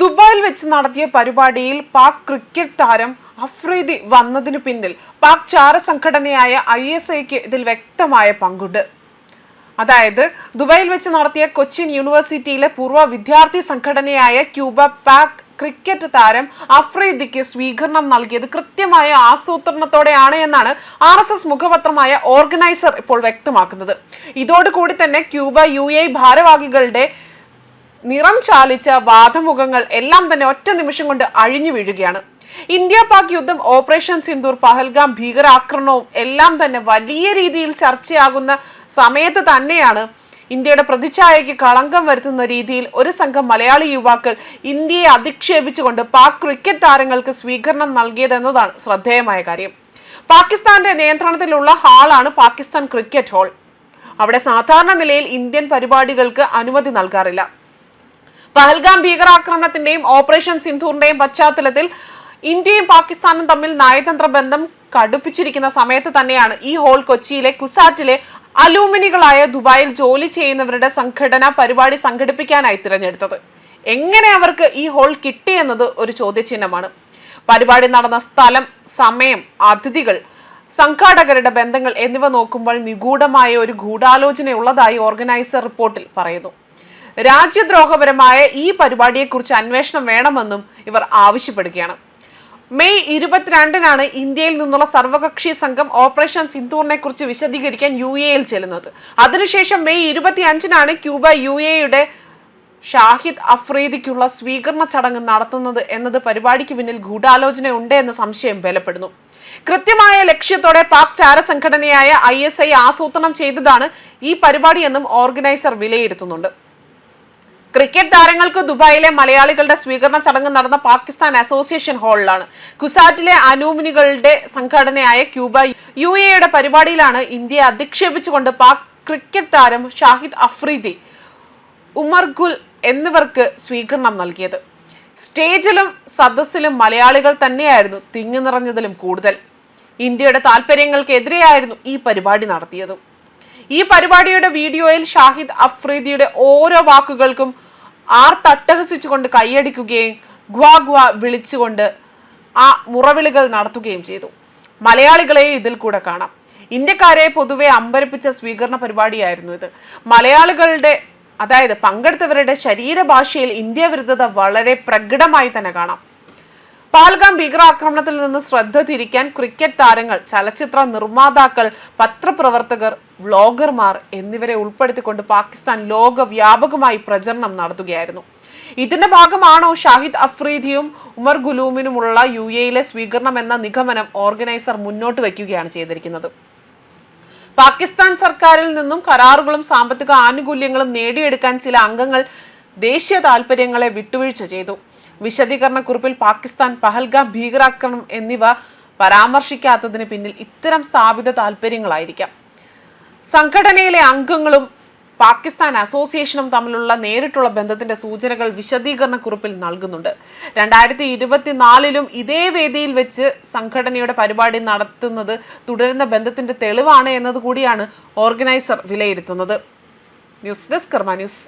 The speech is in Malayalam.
ദുബായിൽ വെച്ച് നടത്തിയ പരിപാടിയിൽ പാക് ക്രിക്കറ്റ് താരം അഫ്രീദി വന്നതിനു പിന്നിൽ പാക് ചാര സംഘടനയായ ഐ എസ് ഐക്ക് ഇതിൽ വ്യക്തമായ പങ്കുണ്ട്. അതായത് ദുബായിൽ വെച്ച് നടത്തിയ കൊച്ചിൻ യൂണിവേഴ്സിറ്റിയിലെ പൂർവ വിദ്യാർത്ഥി സംഘടനയായ ക്യൂബ പാക് ക്രിക്കറ്റ് താരം അഫ്രീദിക്ക് സ്വീകരണം നൽകിയത് കൃത്യമായ ആസൂത്രണത്തോടെയാണ് എന്നാണ് ആർ എസ് എസ് മുഖപത്രമായ ഓർഗനൈസർ ഇപ്പോൾ വ്യക്തമാക്കുന്നത്. ഇതോടുകൂടി തന്നെ ക്യൂബ യു എ ഭാരവാഹികളുടെ നിറം ചാലിച്ച വാദമുഖങ്ങൾ എല്ലാം തന്നെ ഒറ്റ നിമിഷം കൊണ്ട് അഴിഞ്ഞു വീഴുകയാണ്. ഇന്ത്യ പാക് യുദ്ധം ഓപ്പറേഷൻ സിന്ദൂർ പഹൽഗാം ഭീകരാക്രമണവും എല്ലാം തന്നെ വലിയ രീതിയിൽ ചർച്ചയാകുന്ന സമയത്ത് തന്നെയാണ് ഇന്ത്യയുടെ പ്രതിച്ഛായയ്ക്ക് കളങ്കം വരുത്തുന്ന രീതിയിൽ ഒരു സംഘം മലയാളി യുവാക്കൾ ഇന്ത്യയെ അധിക്ഷേപിച്ചുകൊണ്ട് പാക് ക്രിക്കറ്റ് താരങ്ങൾക്ക് സ്വീകരണം നൽകിയതെന്നതാണ് ശ്രദ്ധേയമായ കാര്യം. പാകിസ്ഥാന്റെ നിയന്ത്രണത്തിലുള്ള ഹാളാണ് പാകിസ്ഥാൻ ക്രിക്കറ്റ് ഹാൾ. അവിടെ സാധാരണ നിലയിൽ ഇന്ത്യൻ പരിപാടികൾക്ക് അനുമതി നൽകാറില്ല. പഹൽഗാം ഭീകരാക്രമണത്തിന്റെയും ഓപ്പറേഷൻ സിന്ധൂറിന്റെയും പശ്ചാത്തലത്തിൽ ഇന്ത്യയും പാകിസ്ഥാനും തമ്മിൽ നയതന്ത്ര ബന്ധം കടുപ്പിച്ചിരിക്കുന്ന സമയത്ത് തന്നെയാണ് ഈ ഹോൾ കൊച്ചിയിലെ കുസാറ്റിലെ അലൂമിനികളായ ദുബായിൽ ജോലി ചെയ്യുന്നവരുടെ സംഘടന പരിപാടി സംഘടിപ്പിക്കാനായി തിരഞ്ഞെടുത്തത്. എങ്ങനെ അവർക്ക് ഈ ഹോൾ കിട്ടിയെന്നത് ഒരു ചോദ്യചിഹ്നമാണ്. പരിപാടി നടന്ന സ്ഥലം സമയം അതിഥികൾ സംഘാടകരുടെ ബന്ധങ്ങൾ എന്നിവ നോക്കുമ്പോൾ നിഗൂഢമായ ഒരു ഗൂഢാലോചനയുള്ളതായി ഓർഗനൈസർ റിപ്പോർട്ടിൽ പറയുന്നു. രാജ്യദ്രോഹപരമായ ഈ പരിപാടിയെക്കുറിച്ച് അന്വേഷണം വേണമെന്നും ഇവർ ആവശ്യപ്പെടുകയാണ്. മെയ് ഇരുപത്തിരണ്ടിനാണ് ഇന്ത്യയിൽ നിന്നുള്ള സർവകക്ഷി സംഘം ഓപ്പറേഷൻ സിന്ദൂറിനെ കുറിച്ച് വിശദീകരിക്കാൻ യു എയിൽ ചെല്ലുന്നത്. അതിനുശേഷം മെയ് ഇരുപത്തി അഞ്ചിനാണ് ക്യൂബ യു എയുടെ ഷാഹിദ് അഫ്രീദിക്കുള്ള സ്വീകരണ ചടങ്ങ് നടത്തുന്നത് എന്നത് പരിപാടിക്ക് പിന്നിൽ ഗൂഢാലോചന ഉണ്ട് എന്ന സംശയം ബലപ്പെടുന്നു. കൃത്യമായ ലക്ഷ്യത്തോടെ പാക് ചാരസംഘടനയായ ഐ എസ് ഐ ആസൂത്രണം ചെയ്തതാണ് ഈ പരിപാടിയെന്നും ഓർഗനൈസർ വിലയിരുത്തുന്നുണ്ട്. ക്രിക്കറ്റ് താരങ്ങൾക്ക് ദുബായിലെ മലയാളികളുടെ സ്വീകരണ ചടങ്ങ് നടന്ന പാകിസ്ഥാൻ അസോസിയേഷൻ ഹാളിലാണ്. കുസാറ്റിലെ അനൂമിനികളുടെ സംഘടനയായ ക്യൂബ യു എയുടെ പരിപാടിയിലാണ് ഇന്ത്യയെ അധിക്ഷേപിച്ചുകൊണ്ട് പാക് ക്രിക്കറ്റ് താരം ഷാഹിദ് അഫ്രീദി ഉമർ ഗുൽ എന്നിവർക്ക് സ്വീകരണം നൽകിയത്. സ്റ്റേജിലും സദസ്സിലും മലയാളികൾ തന്നെയായിരുന്നു തിങ്ങി നിറഞ്ഞതിലും കൂടുതൽ. ഇന്ത്യയുടെ താല്പര്യങ്ങൾക്കെതിരെയായിരുന്നു ഈ പരിപാടി നടത്തിയത്. ഈ പരിപാടിയുടെ വീഡിയോയിൽ ഷാഹിദ് അഫ്രീദിയുടെ ഓരോ വാക്കുകൾക്കും ആർ തട്ടഹസിച്ചുകൊണ്ട് കൈയടിക്കുകയും ഗ്വാ ഗ്വാ വിളിച്ചുകൊണ്ട് ആ മുറവിളികൾ നടത്തുകയും ചെയ്തു. മലയാളികളെ ഇതിൽ കൂടെ കാണാം. ഇന്ത്യക്കാരെ പൊതുവെ അമ്പരപ്പിച്ച സ്വീകരണ പരിപാടിയായിരുന്നു ഇത്. മലയാളികളുടെ അതായത് പങ്കെടുത്തവരുടെ ശരീരഭാഷയിൽ ഇന്ത്യ വിരുദ്ധത വളരെ പ്രകടമായി തന്നെ കാണാം. പാൽഗാം ഭീകരാക്രമണത്തിൽ നിന്ന് ശ്രദ്ധ തിരിക്കാൻ ക്രിക്കറ്റ് താരങ്ങൾ ചലച്ചിത്ര നിർമ്മാതാക്കൾ പത്രപ്രവർത്തകർ വ്ളോഗർമാർ എന്നിവരെ ഉൾപ്പെടുത്തിക്കൊണ്ട് പാകിസ്ഥാൻ ലോകവ്യാപകമായി പ്രചരണം നടത്തുകയായിരുന്നു. ഇതിന്റെ ഭാഗമാണോ ഷാഹിദ് അഫ്രീദിയും ഉമർ ഗുലൂമിനുമുള്ള യു എയിലെ സ്വീകരണം എന്ന നിഗമനം ഓർഗനൈസർ മുന്നോട്ട് വയ്ക്കുകയാണ് ചെയ്തിരിക്കുന്നത്. പാകിസ്ഥാൻ സർക്കാരിൽ നിന്നും കരാറുകളും സാമ്പത്തിക ആനുകൂല്യങ്ങളും നേടിയെടുക്കാൻ ചില അംഗങ്ങൾ ദേശീയ താൽപര്യങ്ങളെ വിട്ടുവീഴ്ച ചെയ്തു. വിശദീകരണക്കുറിപ്പിൽ പാകിസ്ഥാൻ പഹൽഗാം ഭീകരാക്രമണം എന്നിവ പരാമർശിക്കാത്തതിന് പിന്നിൽ ഇത്തരം സ്ഥാപിത താൽപ്പര്യങ്ങളായിരിക്കാം സംഘടനയിലെ അംഗങ്ങളും പാകിസ്ഥാൻ അസോസിയേഷനും തമ്മിലുള്ള നേരിട്ടുള്ള ബന്ധത്തിന്റെ സൂചനകൾ വിശദീകരണക്കുറിപ്പിൽ നൽകുന്നുണ്ട്. രണ്ടായിരത്തി ഇരുപത്തിനാലിലും ഇതേ വേദിയിൽ വെച്ച് സംഘടനയുടെ പരിപാടി നടത്തുന്നത് തുടരുന്ന ബന്ധത്തിന്റെ തെളിവാണ് എന്നതുകൂടിയാണ് ഓർഗനൈസർ വിലയിരുത്തുന്നത്. News desk Karma News.